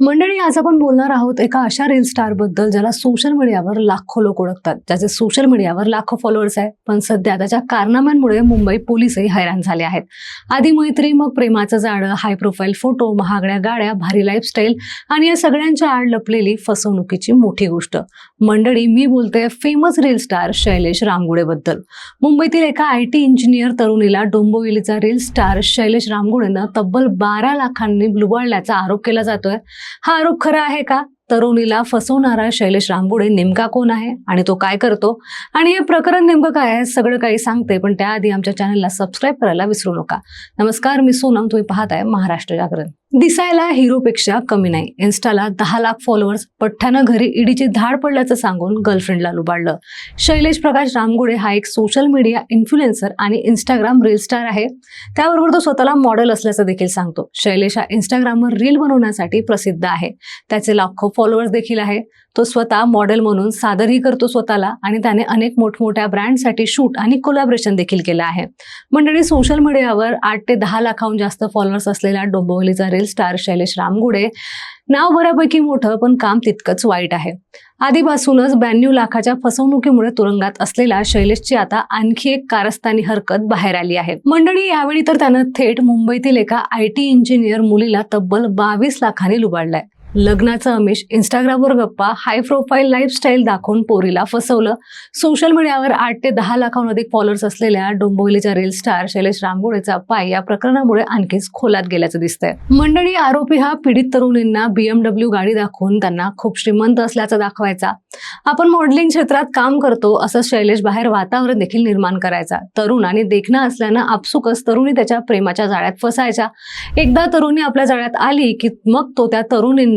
मंडळी आज आपण बोलणार आहोत एका अशा रील स्टारबद्दल ज्याला सोशल मीडियावर लाखो लोक ओळखतात. ज्याचे सोशल मीडियावर लाखो फॉलोअर्स आहे पण सध्या त्याच्या कारनाम्यांमुळे मुंबई पोलीसही हैराण झाले आहेत. आधी मैत्री मग प्रेमाचं जाळं हाय प्रोफाईल फोटो महागड्या गाड्या भारी लाईफस्टाईल आणि या सगळ्यांच्या आड लपलेली फसवणुकीची मोठी गोष्ट. मंडळी मी बोलते famous reel star Shailesh Ramgude बद्दल मुंबईतील एका आय टी इंजिनियर तरुणीला डोंबिवलीचा रील स्टार शैलेश रामगुडेनं तब्बल बारा लाखांनी लुबळल्याचा आरोप केला जातोय. हा आरोप खरा आहे का? तरुणीला फसवणारा शैलेश रामगुडे नेमका कोण आहे आणि तो काय करतो? आणि हे प्रकरण नेमकं काय आहे? सगळं काही सांगते पण त्याआधी आमच्या चॅनलला सबस्क्राईब करायला विसरू नका. नमस्कार मी सोनम. तुम्ही पाहत आहे महाराष्ट्र जागरण. दिसायला हिरोपेक्षा कमी नाही. इन्स्टाला दहा लाख फॉलोअर्स पठ्ठ्यानं घरी ईडीची धाड पडल्याचं सांगून गर्लफ्रेंडला लुबाडलं. शैलेश प्रकाश रामगुडे हा एक सोशल मीडिया इन्फ्लुएन्सर आणि इंस्टाग्राम रील स्टार आहे. त्याबरोबर तो स्वतःला मॉडेल असल्याचं देखील सांगतो. शैलेश हा इंस्टाग्रामवर रील बनवण्यासाठी प्रसिद्ध आहे. त्याचे लाखो फॉलोअर्स देखील आहे. तो स्वतः मॉडेल म्हणून सादरही करतो स्वतःला आणि त्याने अनेक मोठमोठ्या ब्रँडसाठी शूट आणि कोलॅबरेशन देखील केलं आहे. मंडळी सोशल मीडियावर आठ ते दहा लाखाहून जास्त फॉलोअर्स असलेला डोंबिवलीचा रील स्टार शैलेश रामगुडे नाव बऱ्यापैकी मोठं पण काम तितकंच वाईट आहे. आधीपासूनच ब्याण्णव लाखाच्या फसवणुकीमुळे तुरुंगात असलेला शैलेशची आता आणखी एक कारस्थानी हरकत बाहेर आली आहे. मंडळी यावेळी तर त्यानं थेट मुंबईतील एका आय टी इंजिनियर मुलीला तब्बल बावीस लाखांनी लुबाडलाय. लग्नाचं अमिष इंस्टाग्रामवर गप्पा हाय प्रोफाईल लाईफस्टाईल दाखवून पोरीला फसवलं. सोशल मीडियावर आठ ते दहा लाखाहून अधिक फॉलोअर्स असलेल्या डोंबिवलीच्या रील स्टार शैलेश रामगोळेचा पाय या प्रकरणामुळे आणखीच खोलात गेल्याचं दिसतंय. मंडळी आरोपी हा पीडित तरुणींना बीएमडब्ल्यू गाडी दाखवून त्यांना खूप श्रीमंत असल्याचं दाखवायचा. आपण मॉडेलिंग क्षेत्रात काम करतो असं शैलेश बाहेर वातावरण देखील निर्माण करायचा. तरुण आणि देखणं असल्यानं आपसुकच तरुणी त्याच्या प्रेमाच्या जाळ्यात फसायच्या एकदा तरुणी आपल्या जाळ्यात आली की मग तो त्या तरुणींना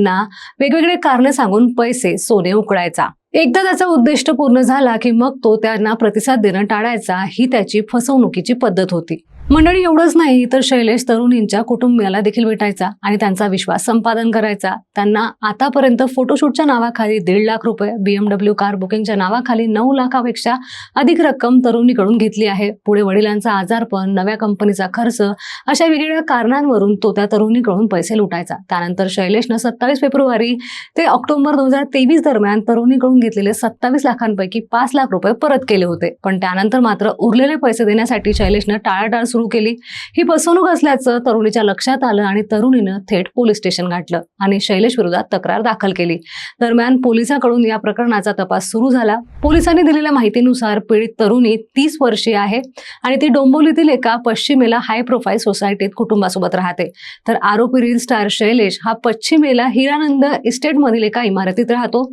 वेगवेगळे कारण सांगून पैसे सोने उकळायचा. एकदा त्याचा उद्दिष्ट पूर्ण झाला की मग तो त्यांना प्रतिसाद देणं टाळायचा ही त्याची फसवणुकीची पद्धत होती. मंडळी एवढंच नाही तर शैलेश तरुणींच्या कुटुंबियाला देखील भेटायचा आणि त्यांचा विश्वास संपादन करायचा. त्यांना आतापर्यंत फोटोशूटच्या नावाखाली दीड लाख रुपये बीएमडब्ल्यू कार बुकिंगच्या नावाखाली नऊ लाखापेक्षा अधिक रक्कम तरुणीकडून घेतली आहे. पुढे वडिलांचा आजारपण नव्या कंपनीचा खर्च अशा वेगवेगळ्या कारणांवरून तो त्या तरुणीकडून पैसे लुटायचा. त्यानंतर शैलेशनं सत्तावीस फेब्रुवारी ते ऑक्टोबर दोन हजार तेवीस दरम्यान तरुणीकडून घेतलेले सत्तावीस लाखांपैकी पाच लाख रुपये परत केले होते. पण त्यानंतर मात्र उरलेले पैसे देण्यासाठी शैलेशनं टाळाटाळ सुरू केली. ही फसवणूक असल्याचं तरुणीच्या लक्षात आलं आणि तरुणीनं थेट पोलीस स्टेशन गाठलं आणि शैलेश विरोधात तक्रार दाखल केली. दरम्यान पोलिसांकडून या प्रकरणाचा तपास सुरू झाला. पोलिसांनी दिलेल्या माहितीनुसार पीडित तरुणी तीस वर्षीय आहे आणि ती डोंबिवलीतील एका पश्चिमेला हाय प्रोफाईल सोसायटीत कुटुंबासोबत राहते. तर आरोपी रील स्टार शैलेश हा पश्चिमेला हिरानंद इस्टेटमधील एका इमारतीत राहतो.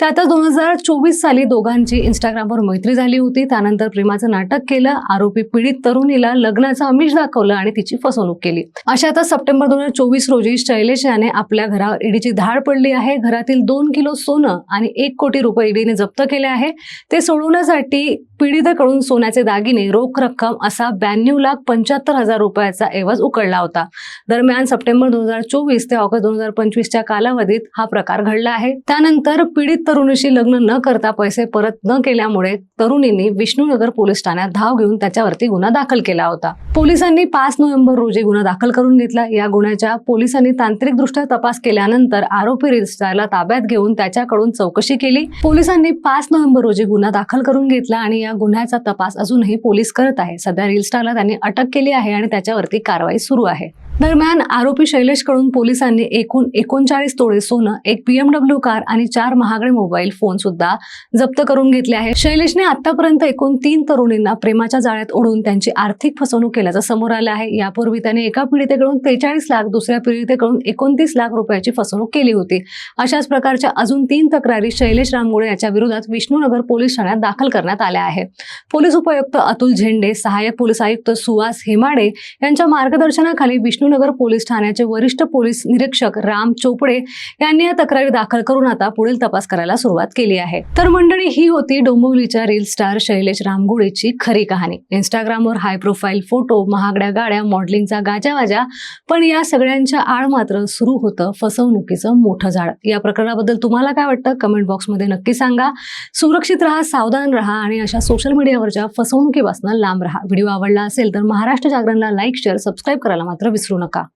त्यातच दोन हजार चोवीस साली दोघांची इंस्टाग्रामवर मैत्री झाली होती. त्यानंतर प्रेमाचं नाटक केलं. आरोपी पीडित तरुणीला लग्न लग्नाचं आमिष दाखवलं आणि तिची फसवणूक केली. अशातच सप्टेंबर दोन हजार चोवीस रोजी शैलेश याने आपल्या घरावर ईडीची धाड पडली आहे. घरातील दोन किलो सोनं आणि एक कोटी रुपये ईडीने जप्त केले आहे. ते सोडवण्यासाठी पीडितकडून सोन्याचे दागिने रोख रक्कम असा ब्याण्णव लाख पंच्याहत्तर हजार रुपयाचा एवज उकळला होता. दरम्यान सप्टेंबर दोन हजार चोवीस ते ऑगस्ट दोन हजार पंचवीसच्या कालावधीत हा प्रकार घडला आहे. त्यानंतर पीडित तरुणीशी लग्न न करता पैसे परत न केल्यामुळे तरुणींनी विष्णुनगर पोलीस ठाण्यात धाव घेऊन त्याच्यावरती गुन्हा दाखल केला होता. पोलिसांनी पाच नोव्हेंबर रोजी गुन्हा दाखल करून घेतला. या गुन्ह्याच्या पोलिसांनी तांत्रिकदृष्ट्या तपास केल्यानंतर आरोपी रिस्टारला ताब्यात घेऊन त्याच्याकडून चौकशी केली. पोलिसांनी पाच नोव्हेंबर रोजी गुन्हा दाखल करून घेतला आणि या गुन्ह्याचा तपास अजूनही पोलीस करत आहे. सध्या रिलस्टारला त्यांनी अटक केली आहे आणि त्याच्यावरती कारवाई सुरू आहे. दरम्यान आरोपी शैलेशकडून पोलिसांनी एकूण एकोणचाळीस तोळे सोनं एक बीएमडब्ल्यू कार आणि चार महागडे मोबाईल फोन सुद्धा जप्त करून घेतले आहे शैलेशने आतापर्यंत एकूण तीन तरुणींना प्रेमाच्या जाळ्यात ओढून त्यांची आर्थिक फसवणूक केल्याचं समोर आलं आहे. यापूर्वी त्याने एका पीडितेकडून त्रेचाळीस लाख दुसऱ्या पीडितेकडून एकोणतीस लाख रुपयाची फसवणूक केली होती. अशाच प्रकारच्या अजून तीन तक्रारी शैलेश रामगुडे याच्या विरोधात विष्णुनगर पोलीस ठाण्यात दाखल करण्यात आल्या आहेत. पोलीस उपायुक्त अतुल झेंडे सहाय्यक पोलीस आयुक्त सुहास हेमाडे यांच्या मार्गदर्शनाखाली विष्णू विष्णुनगर पोलीस ठाण्याचे वरिष्ठ पोलीस निरीक्षक राम चोपडे यांनी या तक्रारी दाखल करून आता पुढील तपास करायला सुरुवात केली आहे. तर मंडळी ही होती डोंबिवलीच्या रील स्टार शैलेश रामगुडेची खरी कहाणी. इंस्टाग्रामवर हाय प्रोफाईल फोटो महागड्या गाड्या मॉडेलिंगचा गाजावाजा पण या सगळ्यांच्या आळ मात्र सुरू होतं फसवणुकीचं मोठं झाड. या प्रकरणाबद्दल तुम्हाला काय वाटतं? कमेंट बॉक्समध्ये नक्की सांगा. सुरक्षित राहा सावधान राहा आणि अशा सोशल मीडियावरच्या फसवणुकीपासून लांब राहा. व्हिडिओ आवडला असेल तर महाराष्ट्र जागरणला लाईक शेअर सबस्क्राईब करायला मात्र विसरू नका.